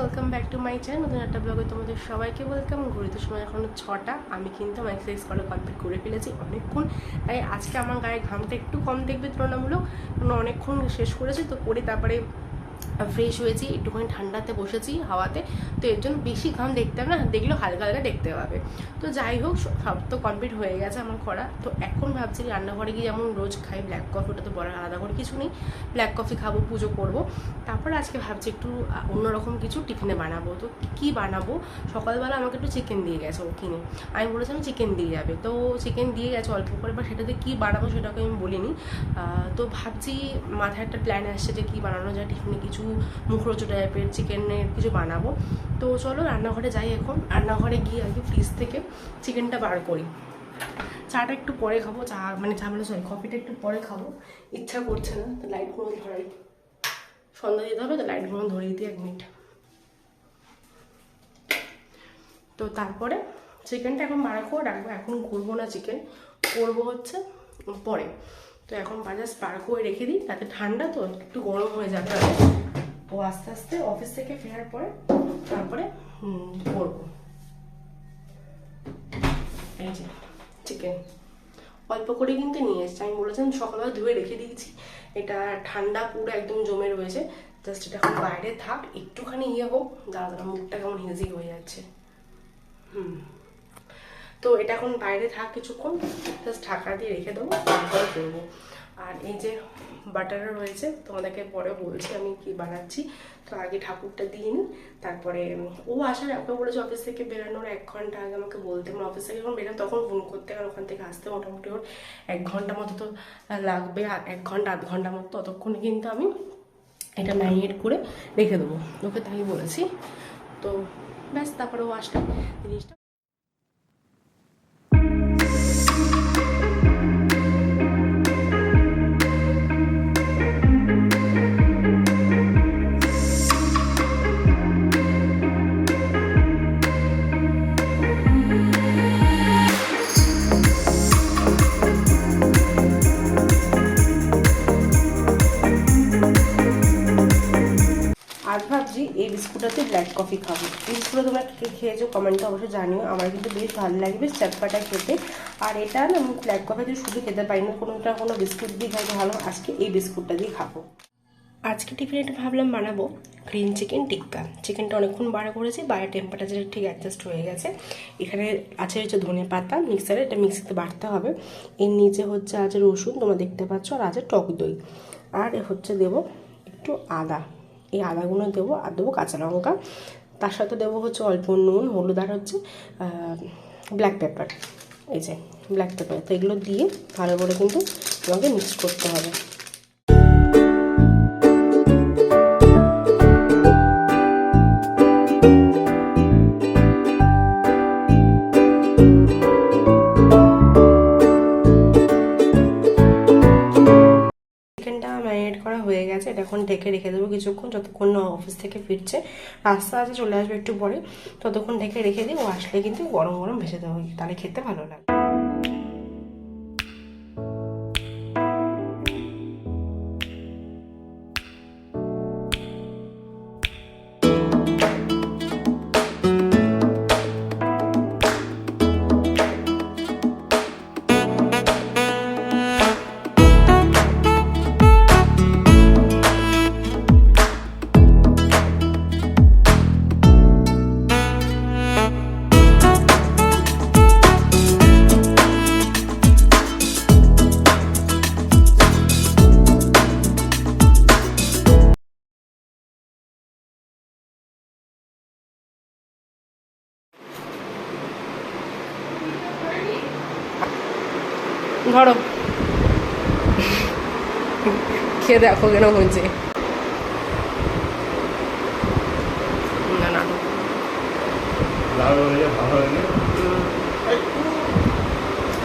Welcome back to my channel নতুন একটা ব্লগে তোমাদের সবাইকে ওয়েলকাম ঘুরিতে সময় এখন ছটা। আমি কিন্তু আমার এক্সারসাইজ করা কমপ্লিট করে ফেলেছি অনেকক্ষণ। তাই আজকে আমার গায়ে ঘামটা একটু কম দেখবে তুলনামূলক। অনেকক্ষণ শেষ করেছি, তো করে তারপরে ফ্রেশ হয়েছি, একটুখানি ঠান্ডাতে বসেছি হাওয়াতে, তো এর জন্য বেশি ঘাম দেখতে হবে না, দেখলেও হালকা হালকা দেখতে পাবে। তো যাই হোক সব তো কমপ্লিট হয়ে গেছে আমার করা। তো এখন ভাবছি রান্নাঘরে গিয়ে যেমন রোজ খাই ব্ল্যাক কফি ওটা তো বলার আলাদা করে কিছু নেই ব্ল্যাক কফি খাব, পুজো করব। তারপর আজকে ভাবছি একটু অন্যরকম কিছু টিফিনে বানাবো। তো কী বানাবো? সকালবেলা আমাকে একটু চিকেন দিয়ে গেছে ও কিনে আমি বলেছিলাম চিকেন দিয়ে যাবে। তো চিকেন দিয়ে গেছে অল্প করে বা সেটাতে কী বানাবো সেটাকে আমি বলিনি। তো ভাবছি মাথায় একটা প্ল্যান আসছে যে কী বানানো যায়, টিফিনে কিছু মুখরোচো টাইপের চিকেনের কিছু বানাবো। তো চলো রান্নাঘরে যাই এখন। রান্নাঘরে গিয়ে আর কি ফ্রিজ থেকে চিকেনটা বার করি। চাটা একটু পরে খাব, চা মানে চা মানে সরি কফিটা একটু পরে খাব। ইচ্ছা করছে না, তো লাইটগুলো ধরাই। সন্ধ্যা দিতে হবে, তো লাইটগুলো ধরিয়ে দিই এক মিনিট তো তারপরে চিকেনটা এখন বাড়া করে রাখব, এখন করব না চিকেন করব হচ্ছে পরে। তো এখন বাজার বার করে রেখে দিই, তাতে ঠান্ডা তো একটু গরম হয়ে যাবে ও আস্তে আস্তে অফিস থেকে ফেরার পরে তারপরে করব এই যে চিকেন অল্প করে কিন্তু নিয়ে এসেছি। আমি বলেছিলাম সকালবেলা ধুয়ে রেখে দিয়েছি। এটা ঠান্ডা পুরো একদম জমে রয়েছে। জাস্ট এটা এখন বাইরে থাক, একটুখানি ইয়ে হোক, দাঁড়া মুখটা কেমন হেজি হয়ে যাচ্ছে। হুম। তো এটা এখন বাইরে থাক কিছুক্ষণ, জাস্ট ঢাকা দিয়ে রেখে দেবো, তারপরে করব আর এই যে বাটার রয়েছে, তোমাদেরকে পরে বলছি আমি কি বানাচ্ছি। তো আগে ঠাকুরটা দিয়ে নিই, তারপরে ও আসার ওকে বলেছে অফিস থেকে বেরোনোর এক ঘণ্টা আগে আমাকে বলতে মানে অফিস থেকে যখন বেরোন তখন ফোন করতে কারণ ওখান থেকে আসতে মোটামুটি ওর এক ঘণ্টা মতো তো লাগবে এক ঘণ্টা, আধ ঘণ্টা মতো ততক্ষণে কিন্তু আমি এটা ম্যারিনেট করে রেখে দেবো। ওকে তাই বলেছি। তো ব্যাস, তারপরে ও আসলে জিনিসটা ভাবছি এই বিস্কুটটাতে ব্ল্যাক কফি খাব। এই বিস্কুটটা তোমরা কে খেয়েছো কমেন্টে অবশ্যই জানিও। আমার কিন্তু বেশ ভালো লাগে বেশ খেতে। আর এটা না আমি ব্ল্যাক কফিতে শুধু খেতে পারি না কোনোটা কোনো বিস্কুট দিয়ে খাই ভালো, আজকে এই বিস্কুটটা দিয়ে খাব। আজকে টিফিনে এটা ভাবলাম বানাবো গ্রিন চিকেন টিক্কা। চিকেনটা অনেকক্ষণ বাড়া করেছি বাইরে টেম্পারেচার ঠিক অ্যাডজাস্ট হয়ে গেছে। এখানে আছে হচ্ছে ধনে পাতা মিক্সারে এটা মিক্সিতে বাটতে হবে। এর নিচে হচ্ছে আছে রসুন, তোমরা দেখতে পাচ্ছ, আর আছে টক দই। আর হচ্ছে দেবো একটু আদা। এই আদাগুলো দেবো, আর দেবো কাঁচা লঙ্কা। তার সাথে দেবো হচ্ছে অল্প নুন, হলুদ, আর হচ্ছে ব্ল্যাক পেপার এই যে ব্ল্যাক পেপার তো এগুলো দিয়ে ভালো করে কিন্তু তোমাকে মিক্স করতে হবে। ঢেকে রেখে দেবো কিছুক্ষণ, যতক্ষণ না অফিস থেকে ফিরছে। রাস্তা আছে, চলে আসবে একটু পরে। ততক্ষণ ঢেকে রেখে দিই, ও আসলে কিন্তু গরম গরম ভেসে দেবো। তাহলে খেতে ভালো লাগে ধরো। খেয়ে দেখো কেন হয়েছে। না না।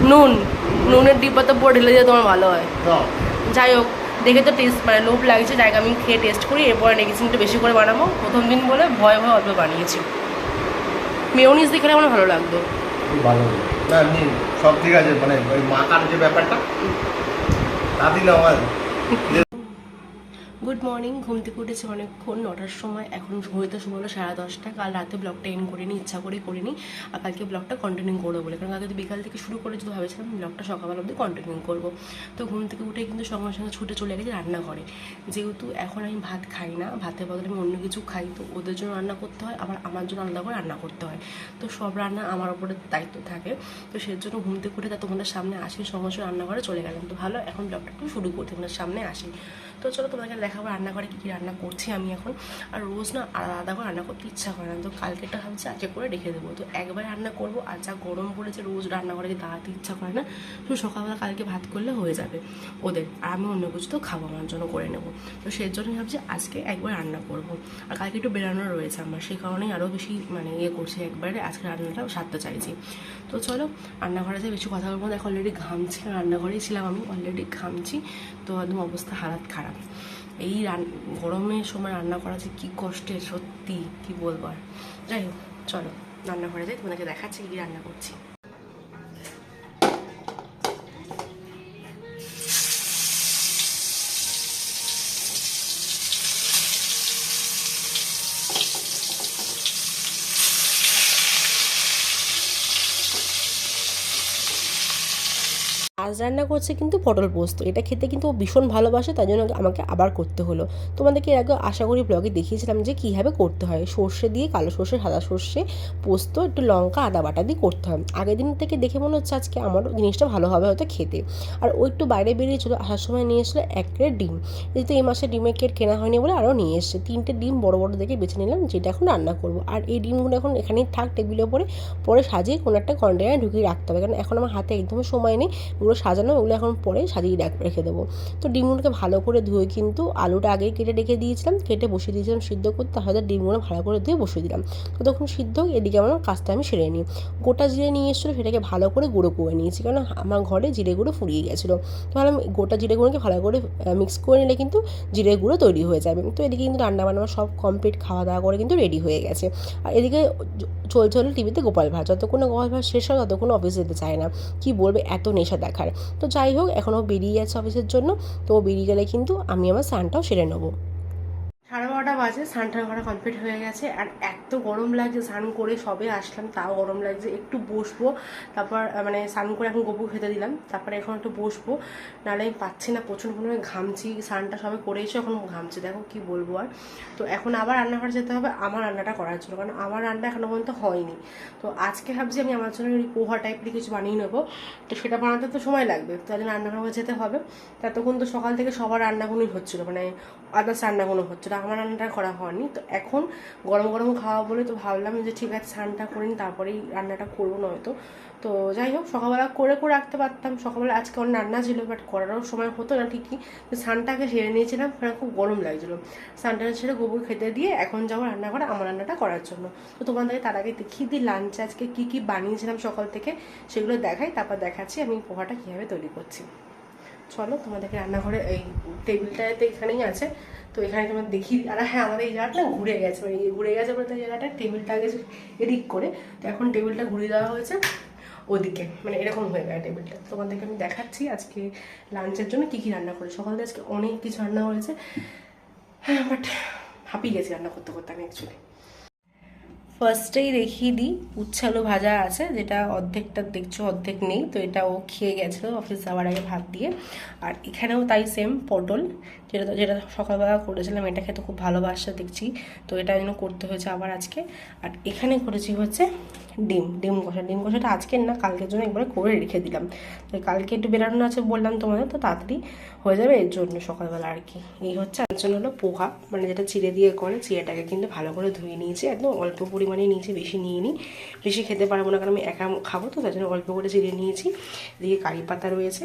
নুন। নুনের ডিব্বাতে পুরো ঢেলে দিয়ে তোমার ভালো হয়। যাই হোক দেখে তো টেস্ট মানে লোভ লাগছে জায়গা আমি খেয়ে টেস্ট করি এরপরে দিন একটু বেশি করে বানাবো। প্রথম দিন বলে ভয় ভয় অল্প বানিয়েছি। মেয়নিজ দেখলে আমার ভালো লাগতো। ভালো সব ঠিক আছে মানে ওই মাখার যে ব্যাপারটা তা দিলে আমার গুড মর্নিং ঘুম থেকে উঠেছি অনেকক্ষণ, নটার সময়। এখন ঘড়িতে সময় হলো সাড়ে দশটা। কাল রাতে ব্লগটা এন্ড করিনি, ইচ্ছা করে করিনি। আর কালকে ব্লগটা কন্টিনিউ করব বলে। কারণ কালকে বিকাল থেকে শুরু করে যদি ভাবেছিলাম ব্লগটা সকালবেলা অবধি কন্টিনিউ করব। তো ঘুম থেকে উঠে কিন্তু সঙ্গে সঙ্গে ছুটে চলে গেছি রান্না করে যেহেতু এখন আমি ভাত খাই না, ভাতের বদলে আমি অন্য কিছু খাই। তো ওদের জন্য রান্না করতে হয়, আবার আমার জন্য আলাদা করে রান্না করতে হয়। তো সব রান্না আমার ওপরে দায়িত্ব থাকে। তো সেই জন্য ঘুম থেকে উঠে তা তোমাদের সামনে আসি, সঙ্গে সঙ্গে রান্না করে চলে গেলাম। তো ভালো, এখন ব্লগটা একটু শুরু করতে তোমাদের সামনে আসি। তো চলো তোমাকে দেখাবো রান্না করে কী কী রান্না করছি আমি এখন। আর রোজ না আলাদা করে রান্না করতে ইচ্ছা করে না। তো কালকেটা ভাবছি আজকে করে রেখে দেবো। তো একবার রান্না করব আর যা গরম পড়েছে রোজ রান্না করে যে দাঁড়াতে ইচ্ছা করে না শুধু সকালবেলা কালকে ভাত করলে হয়ে যাবে। ওদের আর আমি অন্য কিছু তো খাব, আমার জন্য করে নেব। তো সেই জন্য ভাবছি আজকে একবার রান্না করব। আর কালকে একটু বেরানো রয়েছে আমার, সেই কারণেই আরও বেশি মানে ইয়ে করছি একবারে, আজকে রান্নাটা সারতে চাইছি। তো চলো রান্নাঘরে যে বেশি কথা বলব দেখো অলরেডি ঘামছি, রান্নাঘরেই ছিলাম আমি অলরেডি ঘামছি। তো একদম অবস্থা হালাত খারাপ। এই গরমের সময় রান্না করা যে কী কষ্টের, সত্যি, কি বলব আর। যাই হোক, চলো, রান্নাঘরে যাই, তোমাদেরকে দেখাচ্ছি কী রান্না করছি। আজ রান্না করছে কিন্তু পটল পোস্ত। এটা খেতে কিন্তু ও ভীষণ ভালোবাসে তাই জন্য আমাকে আবার করতে হলো। তোমাদেরকে এর আগে আশা করি ব্লগে দেখিয়েছিলাম যে কীভাবে করতে হয়। সর্ষে দিয়ে কালো সর্ষে, সাদা সর্ষে, পোস্ত, একটু লঙ্কা, আদা বাটা দিয়ে করতে হয়। আগের দিন থেকে দেখে মনে হচ্ছে আজকে আমারও জিনিসটা ভালো হবে হয়তো খেতে। আর ও একটু বাইরে বেরিয়েছিল আসার সময় নিয়ে এসেছিল এক প্লেট ডিম। যেহেতু এই মাসে ডিমের কেট কেনা হয়নি বলে আরও নিয়ে এসছে। তিনটে ডিম বড় বড় দেখে বেছে নিলাম, যেটা এখন রান্না করব। আর এই ডিমগুলো এখন এখানেই থাক, টেবিলের উপরে পরে সাজিয়ে কোনো একটা কন্টেনারে ঢুকিয়ে রাখতে হবে। কারণ এখন আমার হাতে একদম সময় নেই। ওগুলো সাজানো ওগুলো এখন পরে সাজিয়ে রাখ- রেখে দেবো। তো ডিমগুলোকে ভালো করে ধুয়ে কিন্তু আলুটা আগেই কেটে রেখে দিয়েছিলাম, কেটে বসিয়ে দিয়েছিলাম সিদ্ধ করতে। হয়তো ডিমগুলো ভালো করে ধুয়ে বসিয়ে দিলাম। তো তখন সিদ্ধ এদিকে আমার কাজটা আমি সেরে নিই। গোটা জিরে নিয়ে এসেছিল, সেটাকে ভালো করে গুঁড়ো করে নিয়েছি। কারণ আমার ঘরে জিরে গুঁড়ো ফুরিয়ে গেছিল। তো ভাবলাম গোটা জিরে গুঁড়োকে ভালো করে মিক্স করে নিলে কিন্তু জিরে গুঁড়ো তৈরি হয়ে যাবে। তো এদিকে কিন্তু রান্না বান্না সব কমপ্লিট খাওয়া দাওয়া করে কিন্তু রেডি হয়ে গেছে। আর এদিকে চলছে হলো টিভিতে গোপাল ভাঁড়। যতক্ষণ গোপাল ভাঁড় শেষ হয়, ততক্ষণ অফিস যেতে চায় না। কি বলবে? এত নেশা দেখার। তো যাই হোক এখনও বেরিয়ে যাচ্ছে অফিসের জন্য। তো বেরিয়ে গেলে কিন্তু আমি আমার স্নানটাও সেরে নেব। বারোটা বাজে স্নান টান করা কমপ্লিট হয়ে গেছে, আর এত গরম লাগছে, স্নান করে সবে আসলাম, তাও গরম লাগছে, একটু বসবো, তারপর মানে স্নান করে এখন গোবর খেতে দিলাম, তারপরে এখন একটু বসবো, নাহলে আমি পাচ্ছি না, প্রচণ্ড পরিমাণে ঘামছি, স্নানটা সবে করে এসে এখন ঘামছি, দেখো কি বলব আর। তো এখন আবার রান্নাঘরে যেতে হবে, আমার রান্নাটা করার জন্য, কারণ আমার রান্না এখনও পর্যন্ত হয়নি। তো আজকে ভাবছি আমি আমার জন্য ওই পোহা টাইপের কিছু বানিয়ে নেব, তো সেটা বানাতে তো সময় লাগবে তাই জন্য রান্নাঘরে যেতে হবে। ততক্ষণ তো সকাল থেকে সবার রান্নাগুলোই হচ্ছিল মানে আদার্স রান্নাগুলো হচ্ছিল, আমার রান্নাটা করা হয়নি। তো এখন গরম গরম খাওয়া বলে তো ভাবলাম যে ঠিক আছে স্নানটা করে নিই, তারপরেই রান্নাটা করব নয়তো। তো যাই হোক, সকালবেলা করে করে রাখতে পারতাম। সকালবেলা আজকে অনেক রান্না ছিল বাট করারও সময় হতো না ঠিকই। তো স্নানটাকে সেরে নিয়েছিলাম কারণ খুব গরম লাগছিল। স্নানটা ছেড়ে গোবর খেতে দিয়ে এখন যাব রান্না করে আমার রান্নাটা করার জন্য। তো তোমাদেরকে তার আগে দেখিয়ে দিই লাঞ্চে আজকে কী কী বানিয়েছিলাম সকাল থেকে, সেগুলো দেখাই, তারপর দেখাচ্ছি আমি পোহাটা কীভাবে তৈরি করছি। চলো, তোমাদেরকে রান্নাঘরে এই টেবিলটাতে এখানেই আছে। তো এখানে তোমার দেখি, আর হ্যাঁ আমাদের এই জায়গাটা ঘুরে গেছে মানে ঘুরে গেছে বলতে এই জায়গাটা টেবিলটা আগে এদিক করে, তো এখন টেবিলটা ঘুরিয়ে দেওয়া হয়েছে ওদিকে মানে এরকম হয়ে গেছে টেবিলটা। তোমাদেরকে আমি দেখাচ্ছি আজকে লাঞ্চের জন্য কী কী রান্না করি সকাল আজকে অনেক কিছু রান্না হয়েছে হ্যাঁ বাট হাঁপিয়ে গেছি রান্না করতে করতে আমি অ্যাকচুয়ালি ফার্স্টেই দেখিয়ে দিই। উচ্ছে আলু ভাজা আছে, যেটা অর্ধেকটা দেখছ, অর্ধেক নেই, তো এটা ও খেয়ে গেছিল অফিস যাওয়ার আগে ভাত দিয়ে। আর এখানেও তাই সেম পটল, যেটা যেটা সকালবেলা করেছিলাম, এটা খেতে খুব ভালোবাসা দেখছি, তো এটা যেন করতে হয়েছে আবার আজকে। আর এখানে করেছি হচ্ছে ডিম ডিম কষা। ডিম কষাটা আজকের না, কালকের জন্য একবারে করে রেখে দিলাম। তো কালকে একটু বেরানো আছে বললাম তোমাদের, তো তাড়াতাড়ি হয়ে যাবে, এর জন্য সকালবেলা আর কি। এই হচ্ছে আর জন্য হলো পোহা মানে যেটা চিড়ে দিয়ে করে, চিড়েটাকে কিন্তু ভালো করে ধুয়ে নিয়েছি, একদম অল্প পরিমাণে নিয়েছি, বেশি নিয়ে নিই বেশি খেতে পারব না, কারণ আমি একা খাব তো, তার জন্য অল্প করে চিড়ে নিয়েছি। এদিকে কারি পাতা রয়েছে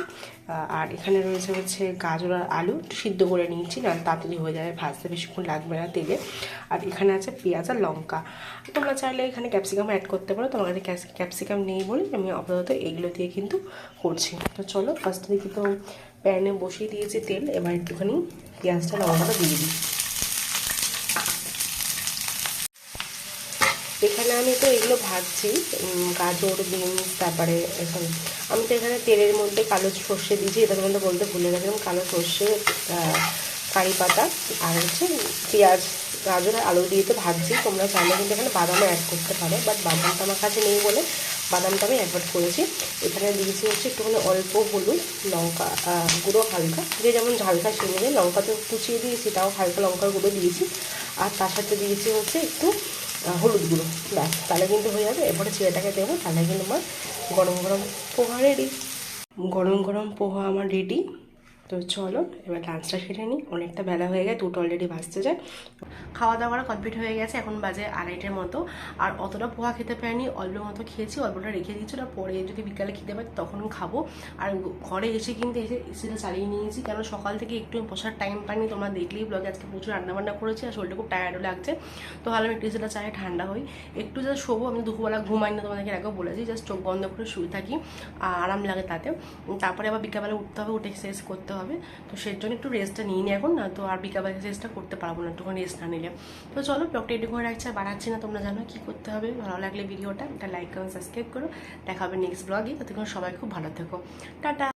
আর এখানে রয়েছে হচ্ছে গাজর আর আলু সিদ্ধ করে নিয়েছি না তাড়াতাড়ি হয়ে যাবে, ভাজতে বেশিক্ষণ লাগবে না তেলে। আর এখানে আছে পেঁয়াজ আর লঙ্কা। তোমরা চাইলে এখানে ক্যাপসিকাম অ্যাড করতে পারো তোমার কাছে ক্যাপসিকাম নেই বলে আমি আপাতত এইগুলো দিয়ে কিন্তু করছি। তো চলো ফার্স্ট দিকে তো প্যানে বসিয়ে দিয়েছি তেল, এবার একটুখানি পেঁয়াজটা লঙ্কাটা দিয়ে দিই। এখানে আমি তো এগুলো ভাজছি গাজর, বিনস, তারপরে সরি আমি তো এখানে তেলের মধ্যে কালো সর্ষে দিয়েছি, এটা তোমাদের বলতে ভুলে গেছিলাম, কালো সর্ষে কারি পাতা, আর হচ্ছে পেঁয়াজ, গাজর আলু দিয়ে তো ভাজছি। তোমরা চাইলে কিন্তু এখানে বাদামও অ্যাড করতে পারো বাট বাদামটা আমার কাছে নেই বলে বাদামটা আমি অ্যাড করেছি। এখানে দিয়েছি হচ্ছে একটুখানি অল্প হলুদ, লঙ্কা গুঁড়ো হালকা। যে যেমন ঝালকা সে নেবে লঙ্কা তো কুচিয়ে দিয়েছি, তাও হালকা লঙ্কার গুঁড়ো দিয়েছি। আর তার সাথে দিয়েছি হচ্ছে একটু হলুদ গুঁড়ো। ব্যাস, তাহলে কিন্তু হয়ে যাবে। এরপরে ছেলেটাকে দেবো, তাহলে কিন্তু আমার গরম গরম পোহা রেডি গরম গরম পোহা আমার রেডি তো চলো, এবার লাঞ্চটা সেরে নিই। অনেকটা বেলা হয়ে গেছে, দুটো অলরেডি ভাজতে যায়। খাওয়া দাওয়া কমপ্লিট হয়ে গেছে, এখন বাজে আড়াইটের মতো। আর অতটা পোহা খেতে পারিনি, অল্প মতো খেয়েছি, অল্পটা রেখে দিয়েছি, ওটা পরে যদি বিকালে খেতে পারি তখন খাব। আর ঘরে এসে কিন্তু এসে এসিটা চালিয়ে নিয়েছি কারণ সকাল থেকে একটু বসার টাইম পাইনি। তোমরা দেখলেই ব্লগে আজকে প্রচুর রান্নাবান্না করেছি, আর শরীরটা খুব টায়ার্ডও লাগছে। তো ভাবলাম একটু এসিটা চালিয়ে ঠান্ডা হই। একটু জাস্ট শোবো, আমি দুপুরবেলা ঘুমাই না, তোমাদেরকে আগেও বলেছি জাস্ট চোখ বন্ধ করে শুয়ে থাকি আর আরাম লাগে তাতে। তারপরে আবার বিকালবেলা উঠতে হবে, উঠে এক্সারসাইজ করতে হবে তো সেই জন্য একটু রেস্টটা নিয়ে নিই এখন, না তো আর বিকালবেলা রেস্টটা করতে পারব না, একটুখানি রেস্ট না নিলে। তো চলো ব্লগটা এডিট করে রাখছি, আর বাড়াচ্ছি না, তোমরা জানো কী করতে হবে। ভালো লাগলে ভিডিওটা একটা লাইক কমেন্ট সাবস্ক্রাইব করো। দেখা হবে নেক্সট ব্লগে ততক্ষণ সবাই খুব ভালো থেকো। টাটা!